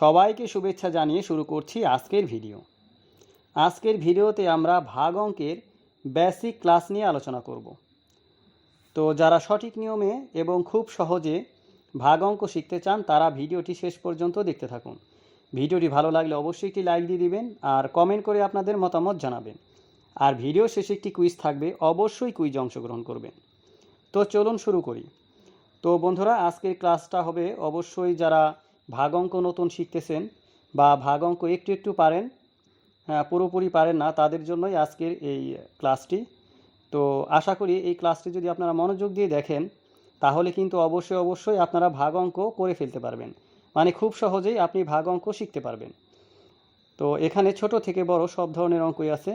সবাইকে শুভেচ্ছা জানিয়ে শুরু করছি আজকের ভিডিও। আজকের ভিডিওতে আমরা ভাগ অঙ্কের বেসিক ক্লাস নিয়ে আলোচনা করব। তো যারা সঠিক নিয়মে এবং খুব সহজে ভাগ অঙ্ক শিখতে চান, তারা ভিডিওটি শেষ পর্যন্ত দেখতে থাকুন। ভিডিওটি ভালো লাগলে অবশ্যই একটি লাইক দিয়ে দিবেন আর কমেন্ট করে আপনাদের মতামত জানাবেন। আর ভিডিও শেষে একটি কুইজ থাকবে, অবশ্যই কুইজে অংশগ্রহণ করবেন। তো চলুন শুরু করি। তো বন্ধুরা, আজকের ক্লাসটা হবে অবশ্যই যারা ভাগ অঙ্ক নতুন শিখতেছেন বা ভাগ অঙ্ক একটু একটু পারেন হ্যাঁ পুরোপুরি পারেন না, তাদের জন্যই আজকের এই ক্লাসটি। তো আশা করি এই ক্লাসটি যদি আপনারা মনোযোগ দিয়ে দেখেন, তাহলে কিন্তু অবশ্যই অবশ্যই আপনারা ভাগ অঙ্ক করে ফেলতে পারবেন। মানে খুব সহজেই আপনি ভাগ অঙ্ক শিখতে পারবেন। তো এখানে ছোট থেকে বড় সব ধরনের অঙ্কই আছে।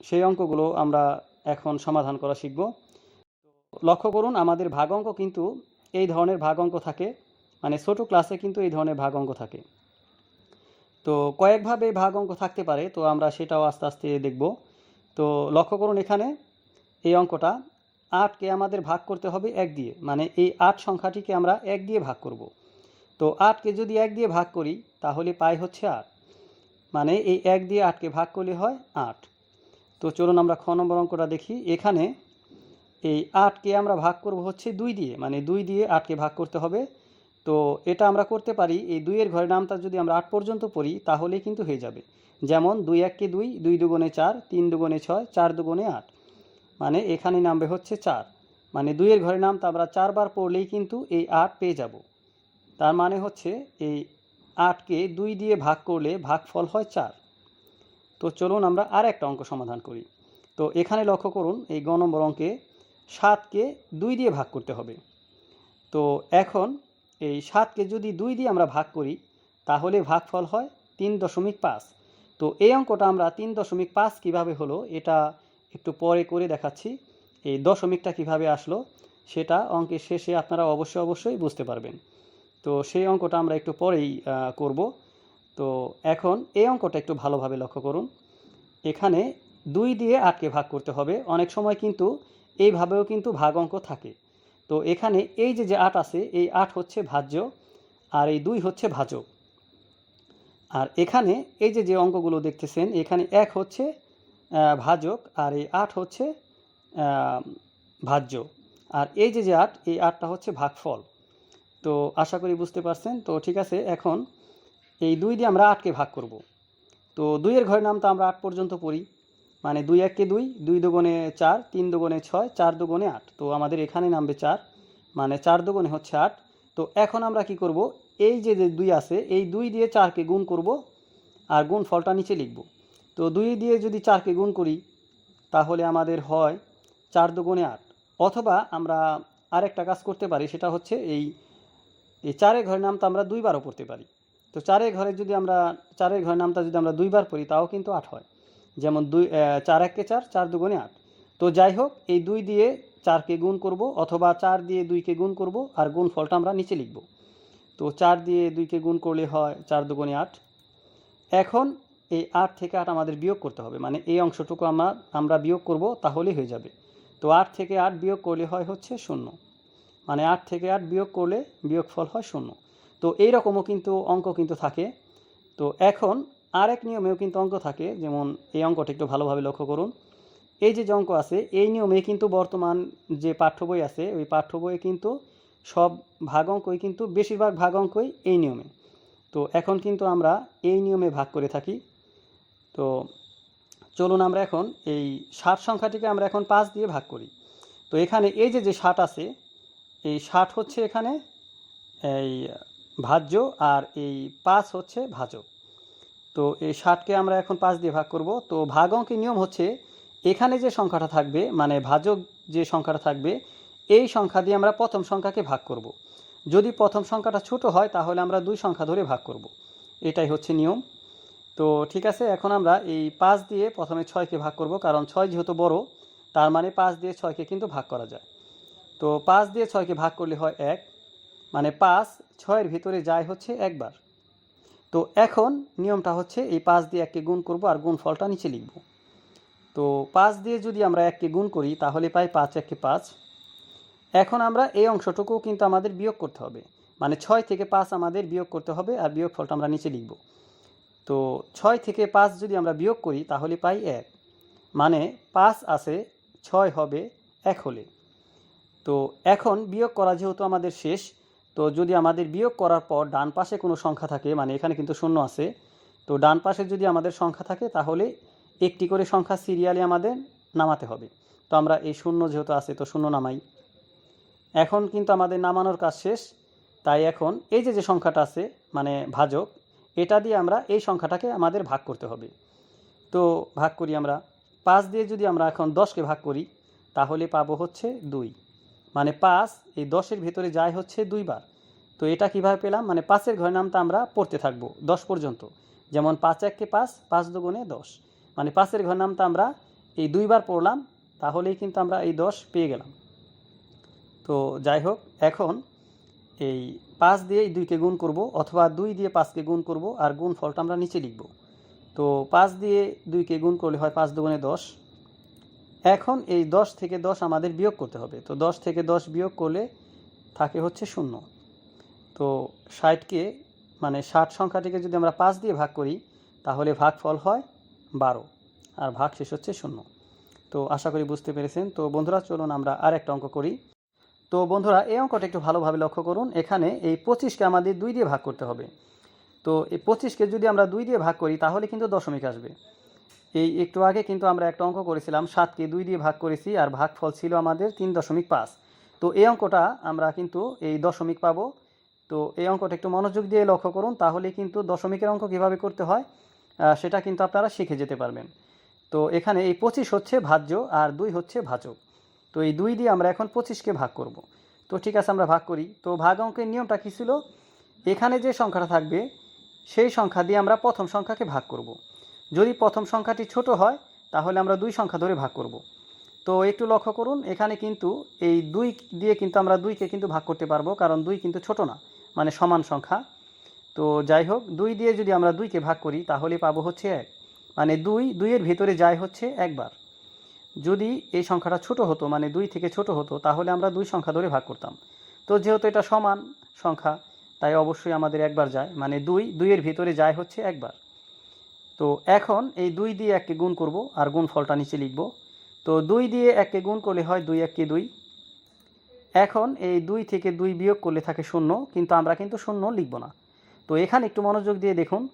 সেই অঙ্কগুলো আমরা এখন সমাধান করা শিখব। লক্ষ্য করুন, আমাদের ভাগ অঙ্ক কিন্তু এই ধরনের ভাগ অঙ্ক থাকে। মানে ছোট ক্লাসে কিন্তু এই ধরনের ভাগ অঙ্ক থাকে। তো কয়েকভাবে ভাগ অঙ্ক থাকতে পারে, তো আমরা সেটাও আস্তে আস্তে দেখব। তো লক্ষ্য করুন এখানে, এই অঙ্কটা আটকে আমাদের ভাগ করতে হবে এক দিয়ে মানে এই আট সংখ্যাটিকে আমরা এক দিয়ে ভাগ করব। তো আটকে যদি এক দিয়ে ভাগ করি, তাহলে পাই হচ্ছে আট। মানে এই এক দিয়ে আটকে ভাগ করলে হয় আট। তো চলুন আমরা খ নম্বর অঙ্কটা দেখি। এখানে এই আটকে আমরা ভাগ করব হচ্ছে দুই দিয়ে মানে দুই দিয়ে আটকে ভাগ করতে হবে। তো এটা আমরা করতে পারি। এই দুইয়ের ঘরের নামটা যদি আমরা আট পর্যন্ত পড়ি, তাহলেই কিন্তু হয়ে যাবে। যেমন দুই এককে দুই দুই দুগুণে চার, তিন দুগুণে ছয়, চার দুগুণে আট। মানে এখানে নামবে হচ্ছে চার। মানে দুইয়ের ঘরের নামটা আমরা চারবার পড়লেই কিন্তু এই আট পেয়ে যাব। তার মানে হচ্ছে এই আটকে দুই দিয়ে ভাগ করলে ভাগফল হয় চার। তো চলুন আমরা আর একটা অঙ্ক সমাধান করি। তো এখানে লক্ষ্য করুন, এই গ নম্বর অঙ্কে সাতকে দুই দিয়ে ভাগ করতে হবে। তো এখন এই সাতকে যদি দুই দিয়ে আমরা ভাগ করি, তাহলে ভাগফল হয় তিন দশমিক পাঁচ। তো এই অঙ্কটা আমরা তিন দশমিক পাঁচ কীভাবে হলো, এটা একটু পরে করে দেখাচ্ছি। এই দশমিকটা কীভাবে আসলো, সেটা অঙ্কের শেষে আপনারা অবশ্যই অবশ্যই বুঝতে পারবেন। তো সেই অঙ্কটা আমরা একটু পরেই করব। তো এখন এই অঙ্কটা একটু ভালোভাবে লক্ষ্য করুন। এখানে দুই দিয়ে আটকে ভাগ করতে হবে। অনেক সময় কিন্তু এইভাবেও কিন্তু ভাগ অঙ্ক থাকে। তো এখানে এই যে যে আট আছে, এই আট হচ্ছে ভাজ্য আর এই দুই হচ্ছে ভাজক। আর এখানে এই যে যে অঙ্কগুলো দেখতেছেন, এখানে এক হচ্ছে ভাজক আর এই আট হচ্ছে ভাজ্য। আর এই যে যে আট, এই আটটা হচ্ছে ভাগফল। তো আশা করি বুঝতে পারছেন। তো ঠিক আছে, এখন এই দুই দিয়ে আমরা আটকে ভাগ করব। তো দুইয়ের ঘরের তো আমরা আট পর্যন্ত পড়ি। মানে দুই এককে দুই দুই দুগুণে চার, তিন দুগুণে ছয়, চার দুগুণে আট। তো আমাদের এখানে নামবে চার মানে চার দুগুণে হচ্ছে আট। তো এখন আমরা কি করব? এই যে যে দুই আছে, এই দুই দিয়ে চারকে গুণ করব আর গুণ ফলটা নিচে লিখব। তো দুই দিয়ে যদি চারকে গুণ করি, তাহলে আমাদের হয় চার দুগুণে আট। অথবা আমরা আরেকটা কাজ করতে পারি, সেটা হচ্ছে এই এই চারের ঘরের নামটা আমরা দুইবারও পড়তে পারি। তো চারে ঘরে যদি আমরা, চারের ঘরের নামটা যদি আমরা দুইবার পড়ি, তাও কিন্তু আট হয়। যেমন দুই চার এককে চার চার দুগুণে আট। তো যাই হোক, এই দুই দিয়ে চারকে গুণ করব অথবা চার দিয়ে দুইকে গুণ করব আর গুণ ফলটা আমরা নিচে লিখব। তো চার দিয়ে দুইকে গুণ করলে হয় চার দুগুণে আট। এখন এই আট থেকে আট আমাদের বিয়োগ করতে হবে মানে এই অংশটুকু আমরা আমরা বিয়োগ করব তাহলেই হয়ে যাবে। তো আট থেকে আট বিয়োগ করলে হয় হচ্ছে শূন্য। মানে আট থেকে আট বিয়োগ করলে বিয়োগফল হয় শূন্য। তো এই রকমও কিন্তু অঙ্ক কিন্তু থাকে। তো এখন আরেক নিয়মেও কিন্তু অঙ্ক থাকে, যেমন এই অঙ্কটা একটু ভালোভাবে লক্ষ্য করুন। এই যে যে অঙ্ক আছে, এই নিয়মে কিন্তু বর্তমান যে পাঠ্য বই আছে, ওই পাঠ্য বইয়ে কিন্তু সব ভাগ অঙ্কই কিন্তু বেশিরভাগ ভাগ অঙ্কই এই নিয়মে। তো এখন কিন্তু আমরা এই নিয়মে ভাগ করে থাকি। তো চলুন আমরা এখন এই ষাট সংখ্যাটিকে আমরা এখন পাঁচ দিয়ে ভাগ করি। তো এখানে এই যে যে ষাট আছে, এই ষাট হচ্ছে এখানে এই ভাজ্য আর এই পাঁচ হচ্ছে ভাজক। তো এই ষাটকে আমরা এখন পাঁচ দিয়ে ভাগ করব তো ভাগ অঙ্কের নিয়ম হচ্ছে, এখানে যে সংখ্যাটা থাকবে মানে ভাজক যে সংখ্যাটা থাকবে, এই সংখ্যা দিয়ে আমরা প্রথম সংখ্যাকে ভাগ করব। যদি প্রথম সংখ্যাটা ছোট হয়, তাহলে আমরা দুই সংখ্যা ধরে ভাগ করব। এটাই হচ্ছে নিয়ম তো ঠিক আছে, এখন আমরা এই পাঁচ দিয়ে প্রথমে ছয়কে ভাগ করব, কারণ ছয় যেহেতু বড়, তার মানে পাঁচ দিয়ে ছয়কে কিন্তু ভাগ করা যায় তো পাঁচ দিয়ে ছয়কে ভাগ করলে হয় এক মানে পাঁচ ছয়ের ভিতরে যায় হচ্ছে একবার তো এখন নিয়মটা হচ্ছে এই পাঁচ দিয়ে এককে গুণ করব আর গুণ ফলটা নিচে লিখব। তো পাঁচ দিয়ে যদি আমরা এককে গুণ করি, তাহলে পাই পাঁচ এককে পাঁচ। এখন আমরা এই অংশটুকু কিন্তু আমাদের বিয়োগ করতে হবে। মানে ছয় থেকে পাঁচ আমাদের বিয়োগ করতে হবে আর বিয়োগ ফলটা আমরা নিচে লিখব। তো ছয় থেকে পাঁচ যদি আমরা বিয়োগ করি, তাহলে পাই এক। মানে পাঁচ আছে, ছয় হবে এক হলে। তো এখন বিয়োগ করা যেহেতু আমাদের শেষ তো যদি আমাদের বিয়োগ করার পর ডান পাশে কোনো সংখ্যা থাকে মানে এখানে কিন্তু শূন্য আছে, তো ডান পাশে যদি আমাদের সংখ্যা থাকে, তাহলে একটি করে সংখ্যা সিরিয়ালে আমাদের নামাতে হবে। তো আমরা এই শূন্য যেহেতু আছে, তো শূন্য নামাই। এখন কিন্তু আমাদের নামানোর কাজ শেষ। তাই এখন এই যে যে সংখ্যাটা আছে মানে ভাজক, এটা দিয়ে আমরা এই সংখ্যাটাকে আমাদের ভাগ করতে হবে। তো ভাগ করি আমরা। পাঁচ দিয়ে যদি আমরা এখন দশকে ভাগ করি, তাহলে পাবো হচ্ছে দুই। মানে পাঁচ এই দশের ভিতরে যায় হচ্ছে দুইবার। তো এটা কীভাবে পেলাম? মানে পাঁচের ঘরের নামটা আমরা পড়তে থাকব দশ পর্যন্ত। যেমন পাঁচ এককে পাঁচ পাঁচ দুগুণে দশ। মানে পাঁচের ঘর নামটা আমরা এই দুইবার পড়লাম, তাহলেই কিন্তু আমরা এই দশ পেয়ে গেলাম। তো যাই হোক, এখন এই পাঁচ দিয়ে এই দুইকে গুণ করব অথবা দুই দিয়ে পাঁচকে গুণ করব আর গুণ ফলটা আমরা নিচে লিখব। তো পাঁচ দিয়ে দুইকে গুণ করলে হয় পাঁচ দুগুণে দশ। এখন এই দশ থেকে দশ আমাদের বিয়োগ করতে হবে। তো দশ থেকে দশ বিয়োগ করলে থাকে হচ্ছে শূন্য। তো ষাটকে মানে ষাট সংখ্যাটিকে যদি আমরা পাঁচ দিয়ে ভাগ করি, তাহলে ভাগফল হয় বারো। আর ভাগ শেষ হচ্ছে শূন্য। তো আশা করি বুঝতে পেরেছেন। তো বন্ধুরা, চলুন আমরা আর একটা অঙ্ক করি। তো বন্ধুরা, এই অঙ্কটা একটু ভালোভাবে লক্ষ্য করুন। এখানে এই পঁচিশকে আমাদের দুই দিয়ে ভাগ করতে হবে। তো এই পঁচিশকে যদি আমরা দুই দিয়ে ভাগ করি, তাহলে কিন্তু দশমিক আসবে। এই একটু আগে কিন্তু আমরা একটা অঙ্ক করেছিলাম, সাতকে দুই দিয়ে ভাগ করেছি আর ভাগফল ছিল আমাদের তিন দশমিক পাঁচ। তো এই অঙ্কটা আমরা কিন্তু এই দশমিক পাবো। তো এই অঙ্কটা একটু মনোযোগ দিয়ে লক্ষ্য করুন, তাহলে কিন্তু দশমিকের অঙ্ক কীভাবে করতে হয় সেটা কিন্তু আপনারা শিখে যেতে পারবেন। তো এখানে এই পঁচিশ হচ্ছে ভাজ্য আর দুই হচ্ছে ভাজক। তো এই দুই দিয়ে আমরা এখন পঁচিশকে ভাগ করব। তো ঠিক আছে, আমরা ভাগ করি। তো ভাগ অঙ্কের নিয়মটা কী ছিল? এখানে যে সংখ্যাটা থাকবে, সেই সংখ্যা দিয়ে আমরা প্রথম সংখ্যাকে ভাগ করব। যদি প্রথম সংখ্যাটি ছোট হয়, তাহলে আমরা দুই সংখ্যা ধরে ভাগ করব। তো একটু লক্ষ্য করুন, এখানে কিন্তু এই দুই দিয়ে কিন্তু আমরা দুইকে কিন্তু ভাগ করতে পারব, কারণ দুই কিন্তু ছোট না মানে সমান সংখ্যা। তো যাই হোক, দুই দিয়ে যদি আমরা দুইকে ভাগ করি, তাহলে পাবো হচ্ছে এক। মানে দুই, দুইয়ের ভিতরে যায় হচ্ছে একবার। যদি এই সংখ্যাটা ছোট হতো মানে দুই থেকে ছোট হতো, তাহলে আমরা দুই সংখ্যা ধরে ভাগ করতাম। তো যেহেতু এটা সমান সংখ্যা, তাই অবশ্যই আমাদের একবার যায় মানে দুই, দুইয়ের ভিতরে যায় হচ্ছে একবার। তো এখন এই দুই দিয়ে এককে গুণ করব আর গুণ ফলটা নিচে লিখব। তো দুই দিয়ে এককে গুণ করলে হয় দুই এককে দুই। এখন এই দুই থেকে দুই বিয়োগ করলে থাকে শূন্য, কিন্তু আমরা কিন্তু শূন্য লিখব না। তো এখানে একটু মনোযোগ দিয়ে দেখুন,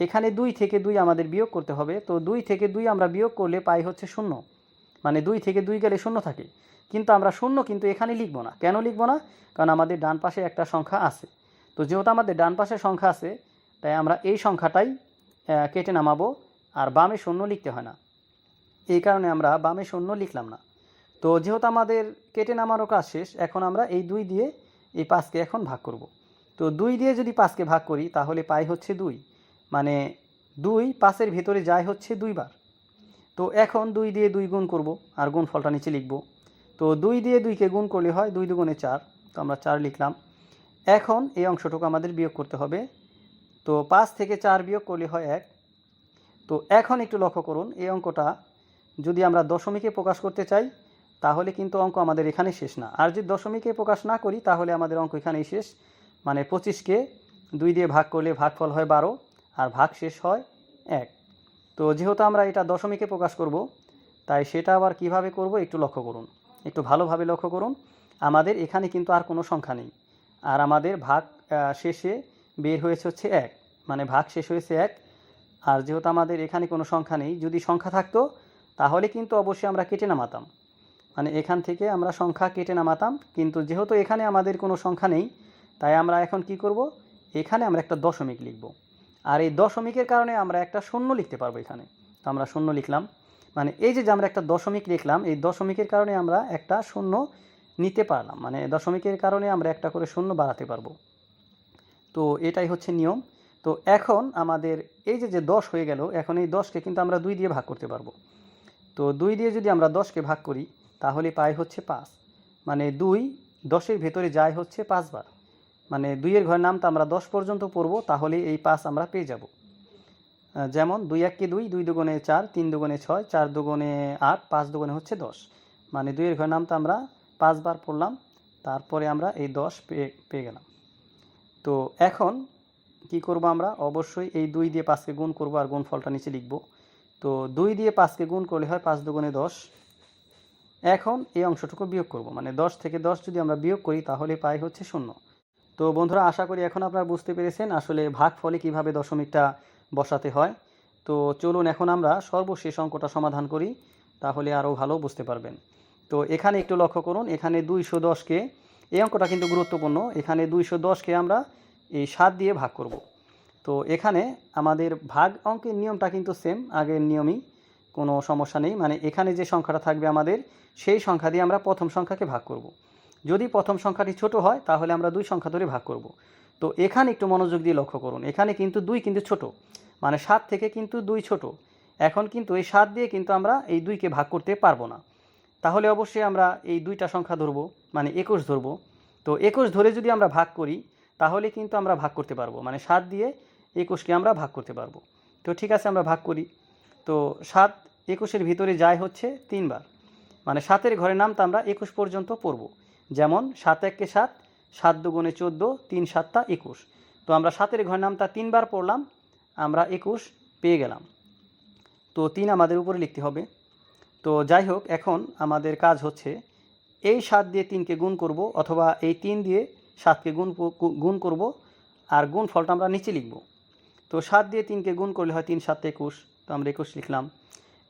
এখানে দুই থেকে দুই আমাদের বিয়োগ করতে হবে। তো দুই থেকে দুই আমরা বিয়োগ করলে পাই হচ্ছে শূন্য। মানে দুই থেকে দুই গেলে শূন্য থাকে। কিন্তু আমরা শূন্য কিন্তু এখানে লিখব না। কেন লিখব না? কারণ আমাদের ডান পাশে একটা সংখ্যা আছে। তো যেহেতু আমাদের ডান পাশে সংখ্যা আছে, তাই আমরা এই সংখ্যাটাই কেটে নামাবো আর বামে শূন্য লিখতে হয় না। এই কারণে আমরা বামে শূন্য লিখলাম না। তো যেহেতু আমাদের কেটে নামারও কাজ শেষ, এখন আমরা এই দুই দিয়ে এই পাঁচকে এখন ভাগ করব। তো দুই দিয়ে যদি পাঁচকে ভাগ করি, তাহলে পাই হচ্ছে দুই। মানে দুই পাঁচের ভেতরে যায় হচ্ছে দুইবার তো এখন দুই দিয়ে দুই গুণ করব আর গুণ ফলটা নিচে লিখব। তো দুই দিয়ে দুইকে গুণ করলে হয় দুই দুগুণে চার। তো আমরা চার লিখলাম। এখন এই অংশটুকু আমাদের বিয়োগ করতে হবে তো পাঁচ থেকে চার বিয়োগ করলে হয় এক। তো এখন একটু লক্ষ্য করুন, এই অঙ্কটা যদি আমরা দশমিকে প্রকাশ করতে চাই, তাহলে কিন্তু অঙ্ক আমাদের এখানে শেষ না। আর যদি দশমিকে প্রকাশ না করি, তাহলে আমাদের অঙ্ক এখানেই শেষ। মানে পঁচিশকে দুই দিয়ে ভাগ করলে ভাগফল হয় বারো, আর ভাগ শেষ হয় এক। তো যেহেতু আমরা এটা দশমিকে প্রকাশ করব, তাই সেটা আবার কীভাবে করব একটু লক্ষ্য করুন। একটু ভালোভাবে লক্ষ্য করুন, আমাদের এখানে কিন্তু আর কোনো সংখ্যা নেই। আর আমাদের ভাগ শেষে বের হয়েছে হচ্ছে এক। মানে ভাগ শেষ হয়েছে এক। আর যেহেতু আমাদের এখানে কোনো সংখ্যা নেই, যদি সংখ্যা থাকতো, তাহলে কিন্তু অবশ্যই আমরা কেটে নামাতাম। মানে এখান থেকে আমরা সংখ্যা কেটে নামাতাম, কিন্তু যেহেতু এখানে আমাদের কোনো সংখ্যা নেই, তাই আমরা এখন কি করব? এখানে আমরা একটা দশমিক লিখব। আর এই দশমিকের কারণে আমরা একটা শূন্য লিখতে পারব এখানে। তো আমরা শূন্য লিখলাম। মানে এই যে যে আমরা একটা দশমিক লিখলাম, এই দশমিকের কারণে আমরা একটা শূন্য নিতে পারলাম। মানে দশমিকের কারণে আমরা একটা করে শূন্য বাড়াতে পারব। তো এটাই হচ্ছে নিয়ম। তো এখন আমাদের এই যে যে দশ হয়ে গেল, এখন এই দশকে কিন্তু আমরা দুই দিয়ে ভাগ করতে পারব। তো দুই দিয়ে যদি আমরা দশকে ভাগ করি, তাহলে পাই হচ্ছে পাঁচ। মানে দুই দশের ভেতরে যায় হচ্ছে পাঁচবার মানে দুইয়ের ঘরের নামটা আমরা দশ পর্যন্ত পড়ব, তাহলে এই পাঁচ আমরা পেয়ে যাব। যেমন দুই এককে দুই দুই দুগুণে চার, তিন দুগুণে ছয়, চার দুগুণে আট, পাঁচ দুগুণে হচ্ছে দশ। মানে দুইয়ের ঘরের নামটা আমরা পাঁচবার পড়লাম, তারপরে আমরা এই দশ পেয়ে পেয়ে গেলাম। তো এখন কি করব আমরা? অবশ্যই এই দুই দিয়ে পাঁচকে গুণ করব আর গুণফলটা নিচে লিখব। তো দুই দিয়ে পাঁচকে গুণ করলে হয় পাঁচ দুগুণে দশ। এখন এই অংশটুকু বিয়োগ করব। মানে দশ থেকে দশ যদি আমরা বিয়োগ করি তাহলে পাই হচ্ছে শূন্য। তো বন্ধুরা, আশা করি এখন আপনারা বুঝতে পেরেছেন আসলে ভাগ ফলে কীভাবে দশমিকটা বসাতে হয়। তো চলুন এখন আমরা সর্বশেষ অঙ্কটা সমাধান করি, তাহলে আরও ভালো বুঝতে পারবেন। তো এখানে একটু লক্ষ্য করুন, এখানে দুইশো দশকে এই অঙ্কটা কিন্তু গুরুত্বপূর্ণ। এখানে দুইশো দশকে আমরা এই সাত দিয়ে ভাগ করব। তো এখানে আমাদের ভাগ অঙ্কের নিয়মটা কিন্তু সেম আগের নিয়মই, কোনো সমস্যা নেই। মানে এখানে যে সংখ্যাটা থাকবে আমাদের, সেই সংখ্যা দিয়ে আমরা প্রথম সংখ্যাকে ভাগ করব। যদি প্রথম সংখ্যাটি ছোট হয়, তাহলে আমরা দুই সংখ্যা ধরে ভাগ করব। তো এখানে একটু মনোযোগ দিয়ে লক্ষ্য করুন। এখানে কিন্তু দুই কিন্তু ছোট। মানে সাত থেকে কিন্তু দুই ছোট। এখন কিন্তু এই সাত দিয়ে কিন্তু আমরা এই দুইকে ভাগ করতে পারব না। তাহলে অবশ্যই আমরা এই দুইটা সংখ্যা ধরবো মানে একুশ ধরবো। তো একুশ ধরে যদি আমরা ভাগ করি, তাহলে কিন্তু আমরা ভাগ করতে পারব। মানে সাত দিয়ে একুশকে আমরা ভাগ করতে পারব। তো ঠিক আছে, আমরা ভাগ করি। তো সাত একুশের ভিতরে যায় হচ্ছে তিনবার। মানে সাতের ঘরের নামটা আমরা একুশ পর্যন্ত পড়ব। যেমন সাত এককে সাত সাত দুগুণে চোদ্দ, তিন সাতটা একুশ। তো আমরা সাতের ঘরের নামটা তিনবার পড়লাম, আমরা একুশ পেয়ে গেলাম। তো তিন আমাদের উপরে লিখতে হবে। তো যাই হোক, এখন আমাদের কাজ হচ্ছে এই সাত দিয়ে তিনকে গুণ করব অথবা এই তিন দিয়ে সাতকে গুণ গুণ করব আর গুণ ফলটা আমরা নিচে লিখব। তো সাত দিয়ে তিনকে গুণ করলে হয় তিন সাত একুশ, তো আমরা একুশ লিখলাম।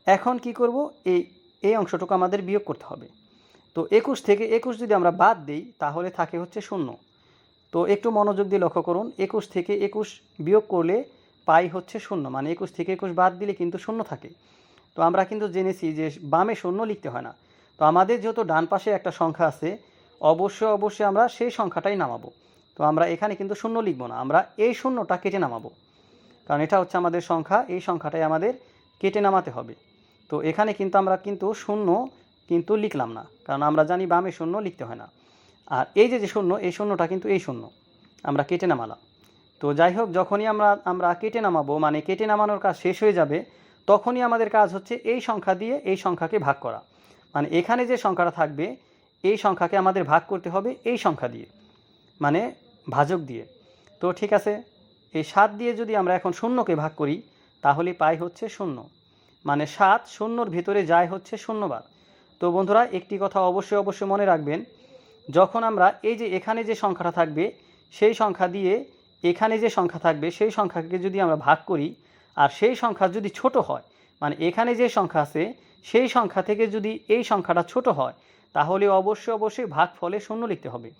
এখন কি করব? এই এই অংশটুকু আমাদের বিয়োগ করতে হবে। তো একুশ থেকে একুশ যদি আমরা বাদ দিই, তাহলে থাকে হচ্ছে শূন্য। তো একটু মনোযোগ দিয়ে লক্ষ্য করুন, একুশ থেকে একুশ বিয়োগ করলে পাই হচ্ছে শূন্য। মানে একুশ থেকে একুশ বাদ দিলে কিন্তু শূন্য থাকে। তো আমরা কিন্তু জেনেছি যে বামে শূন্য লিখতে হয় না। তো আমাদের যেহেতু ডান পাশে একটা সংখ্যা আছে, অবশ্যই অবশ্যই আমরা সেই সংখ্যাটাই নামাবো। তো আমরা এখানে কিন্তু শূন্য লিখব না, আমরা এই শূন্যটা কেটে নামাবো। কারণ এটা হচ্ছে আমাদের সংখ্যা, এই সংখ্যাটাই আমাদের কেটে নামাতে হবে। তো এখানে কিন্তু আমরা কিন্তু শূন্য কিন্তু লিখলাম না, কারণ আমরা জানি বামে শূন্য লিখতে হয় না। আর এই যে যে শূন্য, এই শূন্যটা কিন্তু এই শূন্য, আমরা কেটে নামালাম। তো যাই হোক, যখনই আমরা আমরা কেটে নামাবো মানে কেটে নামানোর কাজ শেষ হয়ে যাবে তখনই আমাদের কাজ হচ্ছে এই সংখ্যা দিয়ে এই সংখ্যাকে ভাগ করা। মানে এখানে যে সংখ্যাটা থাকবে, এই সংখ্যাকে আমাদের ভাগ করতে হবে এই সংখ্যা দিয়ে মানে ভাজক দিয়ে। তো ঠিক আছে, এই সাত দিয়ে যদি আমরা এখন শূন্যকে ভাগ করি, তাহলে পাই হচ্ছে শূন্য। মানে সাত শূন্যর ভিতরে যায় হচ্ছে শূন্যবার। তো বন্ধুরা, একটি কথা অবশ্যই অবশ্যই মনে রাখবেন, যখন আমরা এই যে এখানে যে সংখ্যাটা থাকবে, সেই সংখ্যা দিয়ে এখানে যে সংখ্যা থাকবে, সেই সংখ্যাকে যদি আমরা ভাগ করি আর সেই সংখ্যা যদি ছোট হয় মানে এখানে যে সংখ্যা আছে, সেই সংখ্যা থেকে যদি এই সংখ্যাটা ছোট হয়, তাহলে অবশ্যই অবশ্যই ভাগ ফলে শূন্য লিখতে হবে।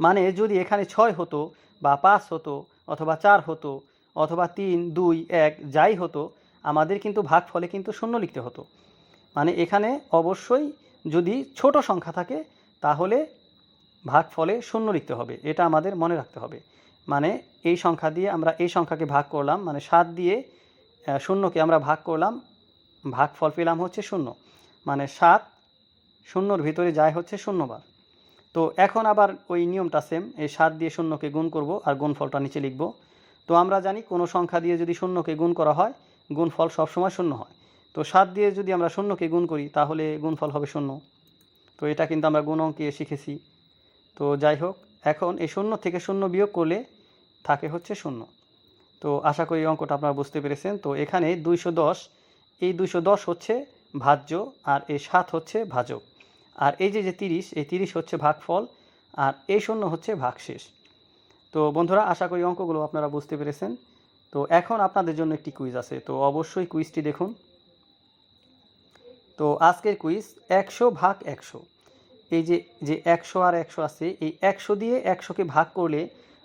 মানে যদি এখানে ছয় হতো বা পাঁচ হতো অথবা চার হতো অথবা তিন, দুই, এক, যাই হতো, আমাদের কিন্তু ভাগ ফলে কিন্তু শূন্য লিখতে হতো। মানে এখানে অবশ্যই যদি ছোট সংখ্যা থাকে, তাহলে ভাগ ফলে শূন্য লিখতে হবে, এটা আমাদের মনে রাখতে হবে। মানে এই সংখ্যা দিয়ে আমরা এই সংখ্যাকে ভাগ করলাম মানে সাত দিয়ে শূন্যকে আমরা ভাগ করলাম ভাগ ফল পেলাম হচ্ছে শূন্য। মানে সাত শূন্যর ভিতরে যায় হচ্ছে শূন্যবার। তো এখন আবার ওই নিয়মটা সেম এই সাত দিয়ে শূন্যকে গুণ করব আর গুণফলটা নিচে লিখব। তো আমরা জানি কোনো সংখ্যা দিয়ে যদি শূন্যকে গুণ করা হয়, গুণফল সবসময় শূন্য হয়। তো সাত দিয়ে যদি আমরা শূন্যকে গুণ করি, তাহলে গুণফল হবে শূন্য। তো এটা কিন্তু আমরা গুণ অঙ্কে শিখেছি। তো যাই হোক, এখন এই শূন্য থেকে শূন্য বিয়োগ করলে থাকে হচ্ছে শূন্য। তো আশা করি অঙ্কটা আপনারা বুঝতে পেরেছেন। তো এখানে দুইশো দশ, এই দুইশো দশ হচ্ছে ভাজ্য আর এই সাত হচ্ছে ভাজক। আর এই যে যে তিরিশ, এই তিরিশ হচ্ছে ভাগফল আর এই শূন্য হচ্ছে ভাগশেষ। তো বন্ধুরা, আশা করি অঙ্কগুলো আপনারা বুঝতে পেরেছেন। তো এখন আপনাদের জন্য একটি কুইজ আছে। তো অবশ্যই কুইজটি দেখুন। তো আজকের কুইজ একশো ভাগ একশো। এই যে যে একশো আর একশো আছে, এই একশো দিয়ে একশোকে ভাগ করলে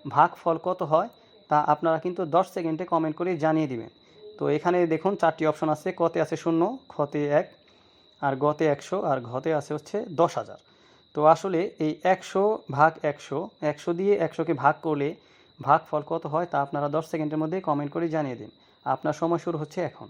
ভাগ ফল কত হয় তা আপনারা কিন্তু দশ সেকেন্ডে কমেন্ট করে জানিয়ে দিবেন। তো এখানে দেখুন চারটি অপশন আছে, কতে আছে শূন্য খতে এক, আর গতে একশো, আর ঘতে আছে হচ্ছে দশ হাজার। তো আসলে এই একশো ভাগ একশো একশো দিয়ে একশোকে ভাগ করলে ভাগ ফল কত হয় তা আপনারা দশ সেকেন্ডের মধ্যে কমেন্ট করে জানিয়ে দিন। আপনার সময় শুরু হচ্ছে এখন।